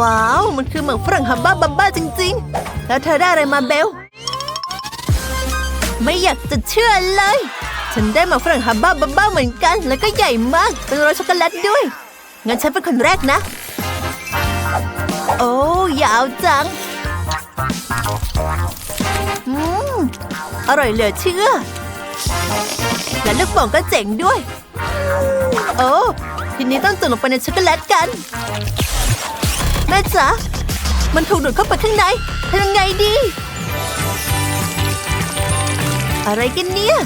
ว้าว มันคือหมึกฝรั่งฮับบ้าบับบ้าจริง ๆ แล้วเธอได้อะไรมาเบล ไม่อยากจะเชื่อเลย ฉันได้หมาฝรั่งฮับบ้าบับบ้าเหมือนกัน แล้วก็ใหญ่มาก เป็นรสช็อกโกแลตด้วย งั้นฉันเป็นคนแรกนะ โอ้ยาวจัง อืม อร่อยเหลือเชื่อ และลูกโป่งก็เจ๋งด้วย โอ้ ทีนี้ต้องจุ่มลงไปในช็อกโกแลตกัน แม่จ๋ามันถูกดูดเข้าไปข้างในทำยังไงดี อะไรกันเนี่ย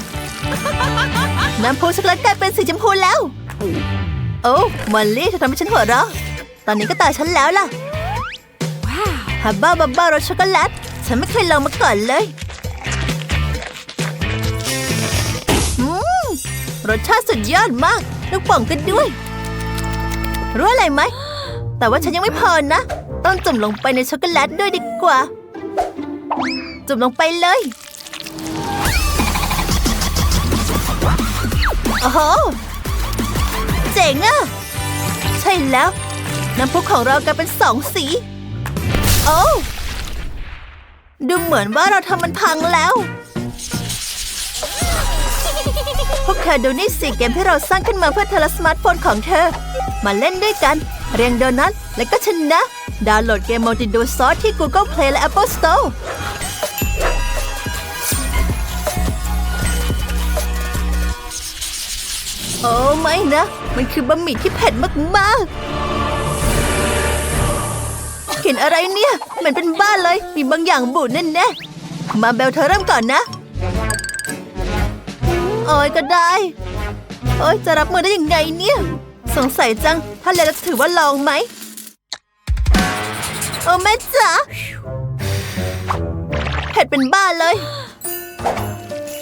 น้ำพุช็อกโกแลตกลายเป็นสีชมพูแล้ว โอ้มอลลี่เธอทำให้ฉันหัวเราะตอนนี้ก็ตาฉันแล้วล่ะฮับบ้าบับบ้ารสช็อกโกแลต ฉันไม่เคยลองมาก่อนเลยอืมรสชาติสุดยอดมาก ลูกโป่องกันด้วย รู้อะไรไหม แต่ว่าฉันยังไม่พอนะ ต้องจุ่มลงไปในช็อกโกแลตด้วยดีกว่า จุ่มลงไปเลย โอ้โห เจ๋งอะใช่แล้ว น้ำพุของเรากลายเป็นสองสี โอ้ ดูเหมือนว่าเราทำมันพังแล้ว พวกเธอดูนี่สิเกมที่เราสร้างขึ้นมาเพื่อเธอและสมาร์ทโฟนของเธอ มาเล่นด้วยกัน เรียงโดนัทและก็ชนะ ดาวน์โหลดเกม Multi Do Sauce ที่ Google Play และ Apple Store โอ้ไม่นะ มันคือบะหมี่ที่เผ็ดมากๆกลิ่นอะไรเนี่ยเหมือนเป็นบ้านเลย มีบางอย่างบูดแน่ๆมาเบลเธอเริ่มก่อนนะ โอ้ยก็ได้ โอ้ยจะรับมือได้ยังไงเนี่ย สงสัยจัง ถ้าเรียนแล้วจะถือว่าลองไหม โอ้แม่จ๋าเผ็ดเป็นบ้าเลย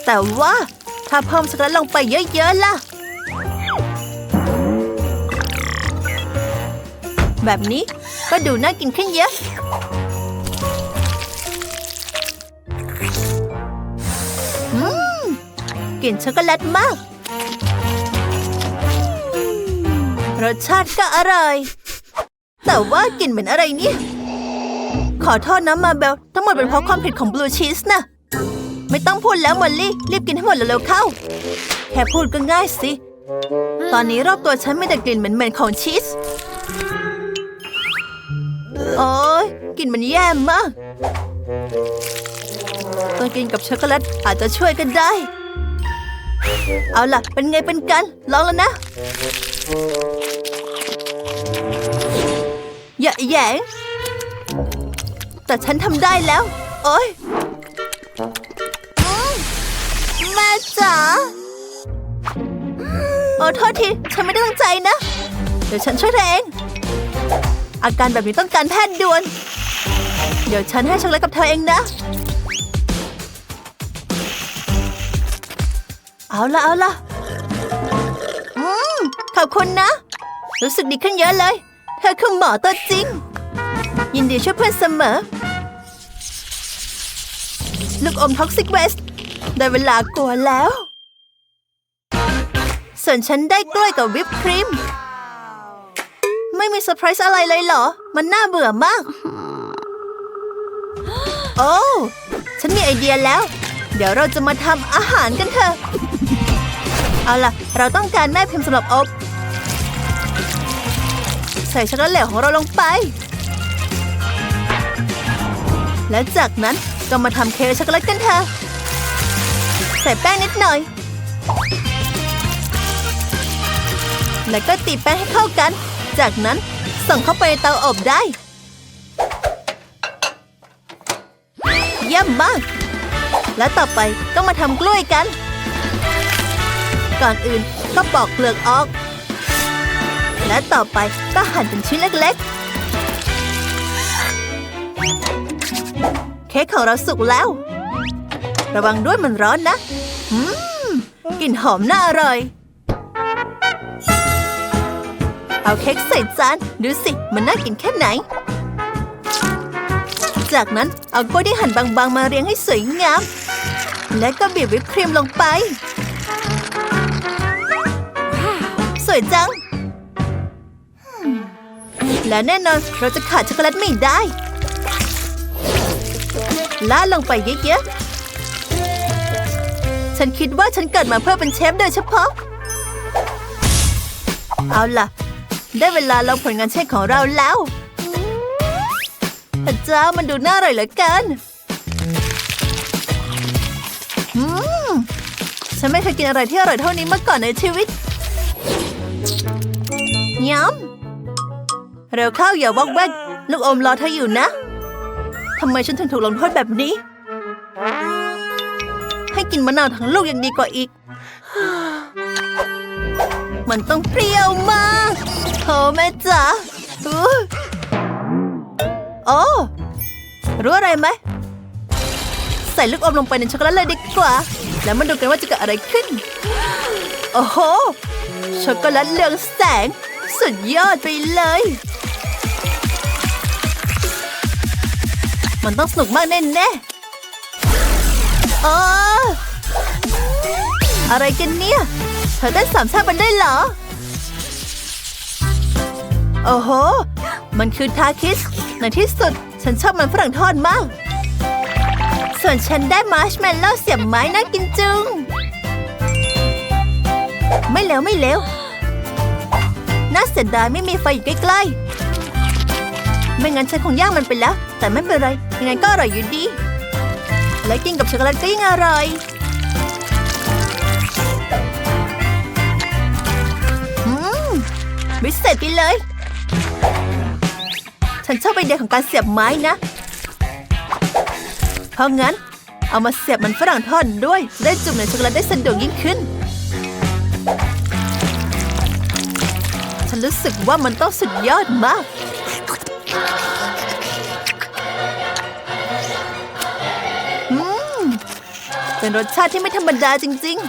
แต่ว่าถ้าเพิ่มช็อกโกแลตลงไปเยอะๆล่ะ แบบนี้ก็ดูน่ากินขึ้นเยอะ อืมกลิ่นช็อกโกแลตมาก รสชาติก็อร่อย แต่ว่ากลิ่นเหมือนอะไรเนี่ย ขอโทษนะมาเบล ทั้งหมดเป็นเพราะความผิดของบลูชีสนะ ไม่ต้องพูดแล้วมอลลี่ รีบกินให้หมดเร็วๆเข้า แค่พูดก็ง่ายสิ ตอนนี้รอบตัวฉันไม่แต่กลิ่นเหม็นๆของชีส โอ้ยกลิ่นมันแย่มากต้องกินกับช็อกโกแลตอาจจะช่วยกันได้ เอาล่ะ เป็นไงเป็นกัน ลองแล้วนะ อย่าแยง แต่ฉันทำได้แล้ว โอ้ยอแม่จ๋าโอ้โทษที ฉันไม่ได้ตั้งใจนะ เดี๋ยวฉันช่วยเธอเอง อาการแบบนี้ต้องการแพทย์ด่วน เดี๋ยวฉันให้ช็อกโกแลตกับเธอเองนะ เอาละเอาละ ขอบคุณนะ รู้สึกดีขึ้นเยอะเลย เธอคือหมอตัวจริง ยินดีช่วยเพื่อนเสมอ ลูกอมท็อกซิกเวสได้เวลากลัวแล้ว ส่วนฉันได้กล้วยกับวิปครีม ไม่มีเซอร์ไพรส์อะไรเลยเหรอ มันน่าเบื่อมาก โอ้ฉันมีไอเดียแล้ว เดี๋ยวเราจะมาทำอาหารกันเถอะ เอาล่ะ เราต้องการแม่พิมพ์สำหรับอบ ส่ช็อกโกแลตเหลวของเราลงไป และจากนั้นก็มาทำเค้กช็อกโกแลตกันเถอะ ใส่แป้งนิดหน่อย แล้วก็ตีแป้งให้เข้ากัน จากนั้นส่งเข้าไปในเตาอบได้ เยี่ยมมาก และต่อไปก็มาทำกล้วยกัน ก่อนอื่นก็ปอกเปลือกออก และต่อไปก็หั่นเป็นชิ้นเล็กๆ เค้กของเราสุกแล้ว ระวังด้วยมันร้อนนะอืมกลิ่นหอมน่าอร่อย เอาเค้กใส่จาน ดูสิ มันน่ากินแค่ไหน จากนั้นเอากล้วยที่หั่นบางๆ มาเรียงให้สวยงาม และก็บีบวิปครีมลงไป สวยจัง และแน่นอนเราจะขาดช็อกโกแลตไม่ได้ล่าลงไปเยอะๆ ฉันคิดว่าฉันเกิดมาเพื่อเป็นเชฟโดยเฉพาะ เอาล่ะ ได้เวลาลองผลงานเชฟของเราแล้วพระเจ้ามันดูน่าอร่อยเหลือเกินอืมฉันไม่เคยกินอะไรที่อร่อยเท่านี้มาก่อนในชีวิตยำ เร็วเข้าอย่าวอกแวกลูกอมรอเธออยู่นะทำไมฉันถึงถูกลงโทษแบบนี้ ให้กินมะนาวทั้งลูกยังดีกว่าอีก มันต้องเปรี้ยวมากโธ่แม่จ๋าโอ้รู้อะไรไหม ใส่ลูกอมลงไปในช็อกโกแลตเลยดีกว่า แล้วมาดูกันว่าจะเกิดอะไรขึ้น โอ้โห ช็อกโกแลตเรืองแสง สุดยอดไปเลย มันต้องสนุกมากแน่ๆอ๋ออะไรกันเนี่ย เธอเต้นสามชาติมันได้เหรอ โอ้โห มันคือทาคิส ในที่สุดฉันชอบมันฝรั่งทอดมาก ส่วนฉันได้มาร์ชเมลโล่เสียบไม้น่ากินจึง ไม่เร็วไม่เร็วน่าเสียดายไม่มีไฟอยู่ใกล้ๆ ไม่งั้นฉันคงย่างมันไปแล้ว แต่ไม่เป็นไร ยังไงก็อร่อยอยู่ดี และกินกับช็อกโกแลตก็ยิ่งอร่อยอืมวิเศษไปเลย ฉันชอบไอเดียของการเสียบไม้นะ เพราะงั้น เอามาเสียบมันฝรั่งทอดด้วย ได้จุ่มในช็อกโกแลตได้สะดวกยิ่งขึ้น ฉันรู้สึกว่ามันต้องสุดยอดมาก อืม เป็นรสชาติที่ไม่ธรรมดาจริง ๆ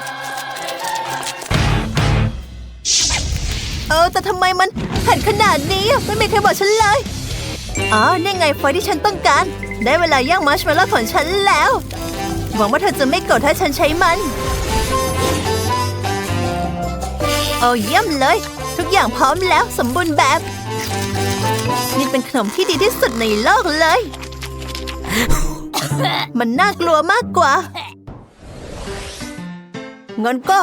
เออ แต่ทำไมมันเผ็ดขนาดนี้ไม่มีใครบอกฉันเลย อ๋อ นี่ไงไฟที่ฉันต้องการ ได้เวลาย่างมัชเมลโล่ของฉันแล้ว หวังว่าเธอจะไม่โกรธถ้าฉันใช้มันโอ้เยี่ยมเลย ทุกอย่างพร้อมแล้วสมบูรณ์แบบ นี่เป็นขนมที่ดีที่สุดในโลกเลย มันน่ากลัวมากกว่า งั้นก็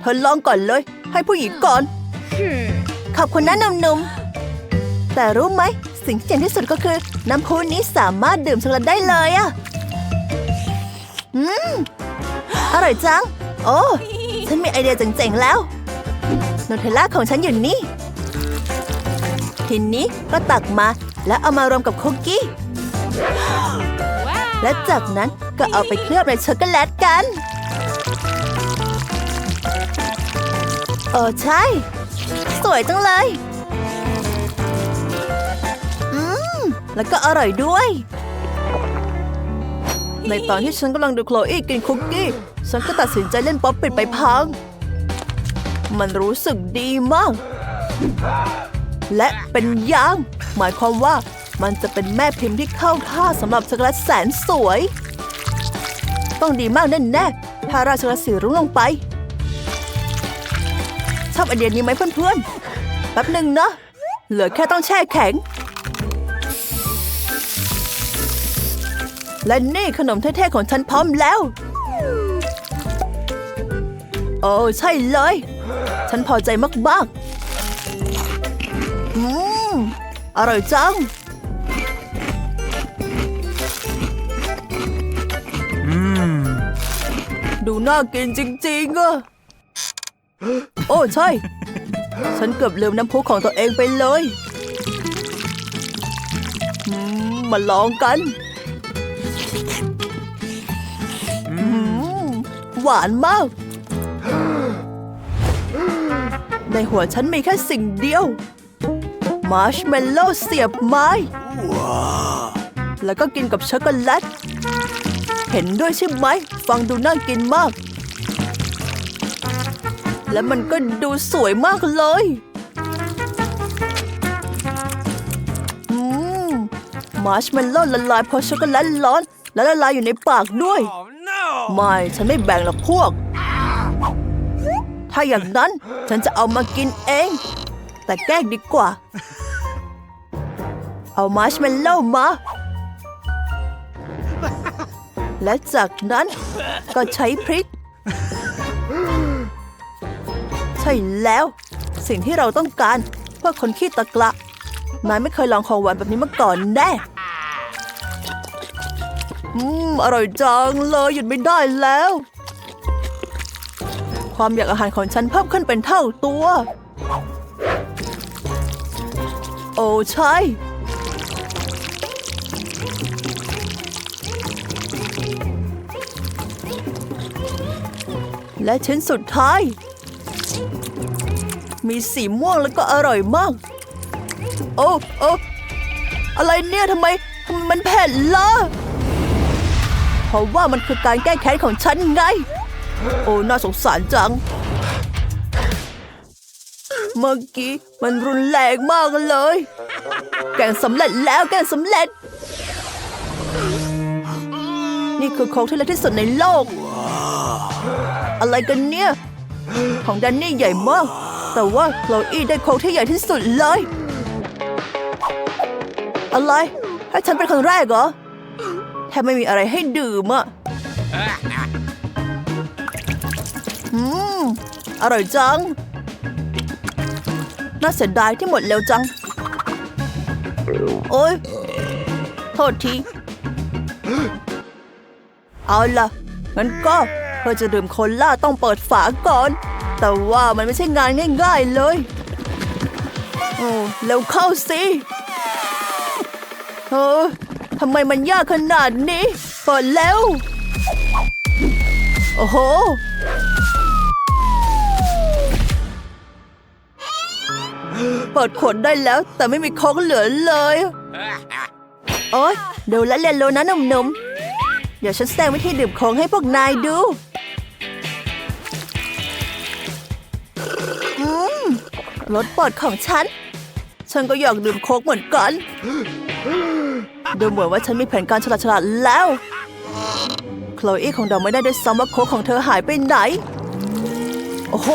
เธอลองก่อนเลย ให้ผู้หญิงก่อน ขอบคุณนะนุ่มแต่รู้ไหม สิ่งที่เจ๋งที่สุดก็คือ น้ำพุนี้สามารถดื่มช็อกโกแลตได้เลยอะอืม อร่อยจัง โอ้ฉันมีไอเดียเจ๋งๆแล้วนูเทลล่าของฉันอยู่นี่ ทีนี้ก็ตักมาแล้วเอามารวมกับคุกกี้ และจากนั้นก็เอาไปเคลือบในช็อกโกแลตกันเออใช่ สวยจังเลย อืม แล้วก็อร่อยด้วย ในตอนที่ฉันกำลังดูโคลอี้กินคุกกี้ ฉันก็ตัดสินใจเล่นป๊อปปิดไปพัง มันรู้สึกดีมาก และเป็นยาง หมายความว่ามันจะเป็นแม่พิมพ์ที่เข้าท่าสำหรับช็อกโกแลตแสนสวย ต้องดีมากแน่ๆถ้าราช็อกโกแลตสีรุ้งลงไป ชอบไอเดียนี้ไหมเพื่อนๆ แป๊บหนึ่งนะ เหลือแค่ต้องแช่แข็ง และนี่ขนมเท่ๆของฉันพร้อมแล้ว โอ้ใช่เลย ฉันพอใจมากๆ อืมอร่อยจัง ดูน่ากินจริงๆอะโอ้ใช่ ฉันเกือบลืมน้ำพุของตัวเองไปเลยอืมมาลองกันอืมหวานมาก ในหัวฉันมีแค่สิ่งเดียว มาร์ชเมลโล่เสียบไม้ แล้วก็กินกับช็อกโกแลต เห็นด้วยใช่ไหม ฟังดูน่ากินมาก และมันก็ดูสวยมากเลยอืมมาร์ชเมลโล่ละลายเพราะช็อกโกแลตร้อน และละลายอยู่ในปากด้วย Oh no! ไม่ฉันไม่แบ่งหรอกพวก ถ้าอย่างนั้นฉันจะเอามากินเอง แต่แกล้งดีกว่า เอามาร์ชเมลโล่มา และจากนั้นก็ใช้พริก ใช่แล้ว สิ่งที่เราต้องการเพื่อคนขี้ตะกละนายไม่เคยลองของหวานแบบนี้มาก่อนแน่อืมอร่อยจังเลยหยุดไม่ได้แล้ว ความอยากอาหารของฉันเพิ่มขึ้นเป็นเท่าตัว โอ้ใช่ และชิ้นสุดท้าย มีสีม่วงแล้วก็อร่อยมาก โอ้โอ้อะไรเนี่ยทำไมมันเผ็ดล่ะเพราะว่ามันคือการแก้แค้นของฉันไง โอ้น่าสงสารจัง เมื่อกี้มันรุนแรงมากเลย แกงสำเร็จแล้วแกงสำเร็จ นี่คือโค้กที่เล็กที่สุดในโลก อะไรกันเนี่ย ของแดนนี่ใหญ่มาก แต่ว่าโคลอี้ได้โค้กที่ใหญ่ที่สุดเลย อะไร ให้ฉันเป็นคนแรกเหรอแทบไม่มีอะไรให้ดื่มอะอืม อร่อยจัง น่าเสียดายที่หมดเร็วจัง โอ๊ยโทษที เอาล่ะงั้นก็ เพื่อจะดื่มโคล่าต้องเปิดฝาก่อน แต่ว่ามันไม่ใช่งานง่าย ๆเลยโอ้เร็วเข้าสิเออทำไมมันยากขนาดนี้เปิดแล้ว โอ้โหเปิดขวดได้แล้วแต่ไม่มีค้กเหลือเลยโอ๊ยเดี๋ยวละเรียนรู้นะหนุ่มๆเดี๋ยวฉันแสดงวิธีดื่มโค้กให้พวกนายดู รสโปรดของฉัน ฉันก็อยากดื่มโค้กเหมือนกัน ดูเหมือนว่าฉันมีแผนการฉลาดๆแล้ว โคลอี้ของเราไม่ได้ด้วยซ้ำว่าโค้กของเธอหายไปไหน โอ้โห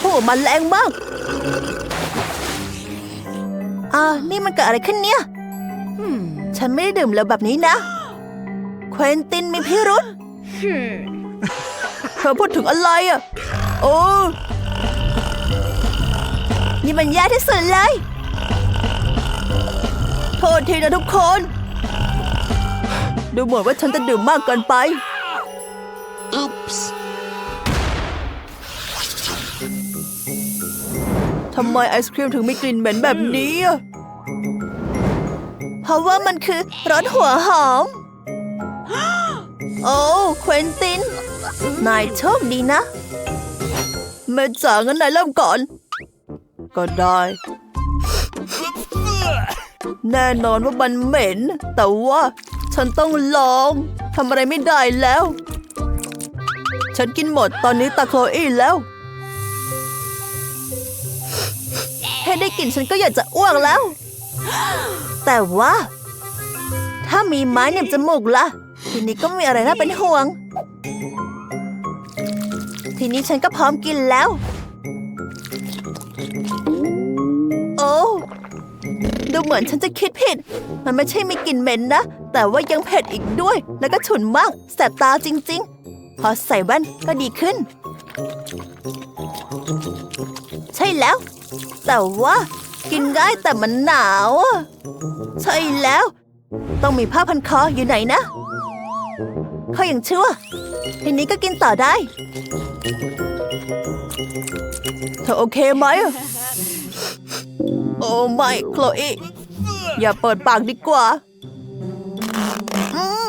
โอ้มันแรงมากอ่านี่มันเกิดอะไรขึ้นเนี่ย ฉันไม่ได้ดื่มแล้วแบบนี้นะ เควินตินมีพิรุษเธอพูดถึงอะไรอะ โอ้ นี่มันแย่ที่สุดเลย โทษทีนะทุกคน ดูเหมือนว่าฉันจะดื่มมากเกินไป Oops. ทำไมไอศครีมถึงมีกลิ่นเหม็นแบบนี้อะเพราะว่ามันคือรสหัวหอม โอ้เควินติน นายโชคดีนะแม่จ๋างั้นนายเริ่มก่อน ก็ได้ แน่นอนว่ามันเหม็น แต่ว่าฉันต้องลองทำอะไรไม่ได้แล้ว ฉันกินหมดตอนนี้ตาโคลอี้แล้วแค่ได้กลิ่นฉันก็อยากจะอ้วกแล้ว แต่ว่า ถ้ามีไม้เหน็บจมูกล่ะ ทีนี้ก็ไม่มีอะไรน่าเป็นห่วง ทีนี้ฉันก็พร้อมกินแล้ว ดูเหมือนฉันจะคิดผิด มันไม่ใช่มีกลิ่นเหม็นนะ แต่ว่ายังเผ็ดอีกด้วย แล้วก็ฉุนมาก แสบตาจริง ๆ พอใส่แว่นก็ดีขึ้น ใช่แล้ว แต่ว่ากินง่ายแต่มันหนาวใช่แล้ว ต้องมีผ้าพันคออยู่ไหนนะเขาอย่างชั่วทีนี้ก็กินต่อได้ เธอโอเคไหม โอ้ไม่โคลอีอย่าเปิดปากดีกว่าอืม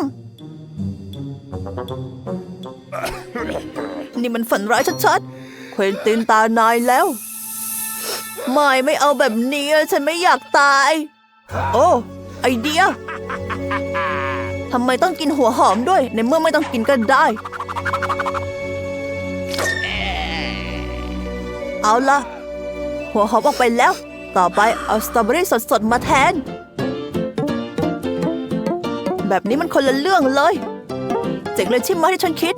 นี่มันฝันร้ายชัดๆ เควนตินตานายแล้ว ไม่ไม่เอาแบบนี้อะฉันไม่อยากตาย โอ้ ไอเดียทำไมต้องกินหัวหอมด้วย ในเมื่อไม่ต้องกินก็ได้ เอาล่ะหัวหอมออกไปแล้ว ต่อไปเอาสตรอเบอรี่สดๆ มาแทน แบบนี้มันคนละเรื่องเลย เจ๋งเลยใช่ไหมที่ฉันคิด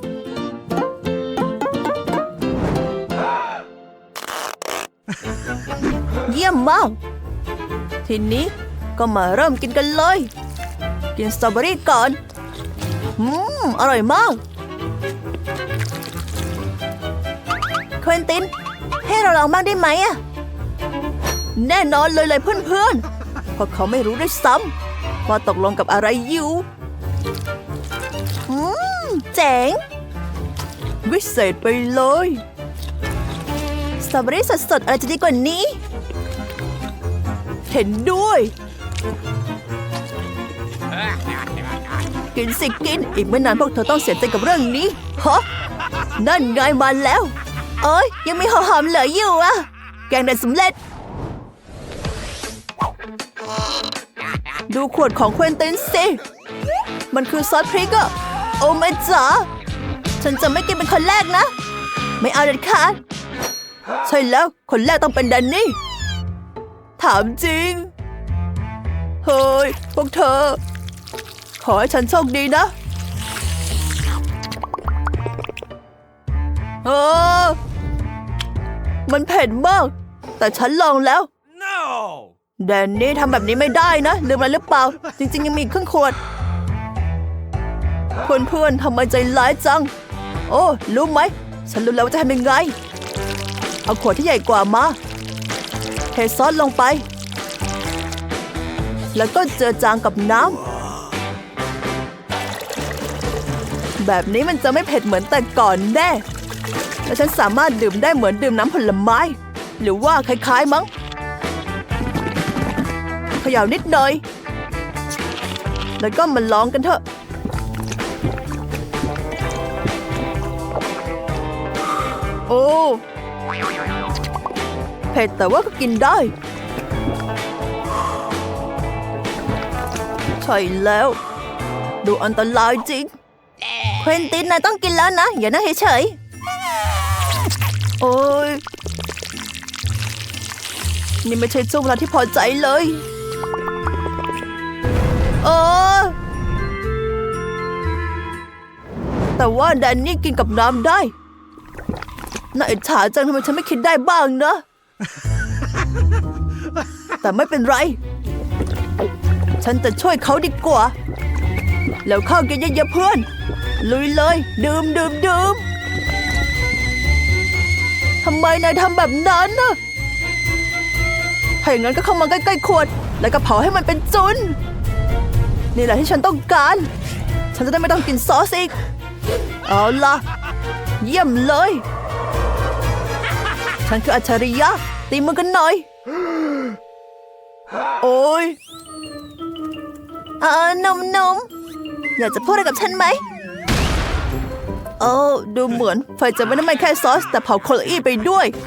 เยี่ยมมาก ทีนี้ก็มาเริ่มกินกันเลย กินสตรอเบอรี่ก่อน อืม อร่อยมากควินติน ให้เราลองบ้างได้ไหมอะ แน่นอนเลยเลยเพื่อนๆ เพราะเขาไม่รู้ด้วยซ้ำว่าตกลงกับอะไรอยู่อืมเจ๋ง วิเศษไปเลยสตรอเบอรี่สดๆ อะไรจะดีกว่านี้ เห็นด้วย กินสิกิน อีกไม่นานพวกเธอต้องเสียใจกับเรื่องนี้ฮะนั่นไงมาแล้ว เอ้ยยังมีหอมๆเหลืออยู่อะแกงได้สำเร็จ ดูขวดของเควินตินสิ มันคือซอสพริกอะโอ้แม่จ๋าฉันจะไม่กินเป็นคนแรกนะ ไม่เอาเด็ดขาดใช่แล้วคนแรกต้องเป็นแดนนี่ ถามจริง เฮ้ย พวกเธอ ขอให้ฉันโชคดีนะเออมันเผ็ดมาก แต่ฉันลองแล้ว No! แดนนี่ทำแบบนี้ไม่ได้นะลืมอะไรหรือเปล่า จริง ๆ ยังมีอีกครึ่องขวดเพื่อนๆทำไมใจร้ายจัง โอ้รู้ไหม ฉันรู้แล้วว่าจะทำยังไง เอาขวดที่ใหญ่กว่ามาเทซอสลงไป แล้วก็เจือจางกับน้ำแบบนี้มันจะไม่เผ็ดเหมือนแต่ก่อนแน่ และฉันสามารถดื่มได้เหมือนดื่มน้ำผลไม้ หรือว่าคล้ายๆมั้ง ขย่านิดหน่อย แล้วก็มาลองกันเถอะโอ้เผ็ดแต่ว่าก็กินได้ ใช่แล้ว ดูอันตรายจริงเควินตินนายต้องกินแล้วนะ อย่านั่งเฉยๆโอ้ยนี่ไม่ใช่ช่วงเวลาที่พอใจเลย เออ แต่ว่าแดนนี่กินกับน้ำได้ น่าอิจฉาจังทำไมฉันไม่คิดได้บ้างนะ แต่ไม่เป็นไร ฉันจะช่วยเขาดีกว่า แล้วเข้ากันเยอะๆเพื่อน ลุยเลย ดื่มดื่มดื่มทำไมนายทำแบบนั้นนะถ้าอย่างนั้นก็เข้ามาใกล้ๆขวด แล้วก็เผาให้มันเป็นจุน นี่แหละที่ฉันต้องการ ฉันจะได้ไม่ต้องกินซอสอีก เอาล่ะ เยี่ยมเลย ฉันคืออัจฉริยะ ตีมือกันหน่อย โอ้ยเออนมนมอยากจะพูดอะไรกับฉันไหมโอ้ดูเหมือนไฟจะไม่ได้ไหม้แค่ซอส แต่เผาโคลอีไปด้วย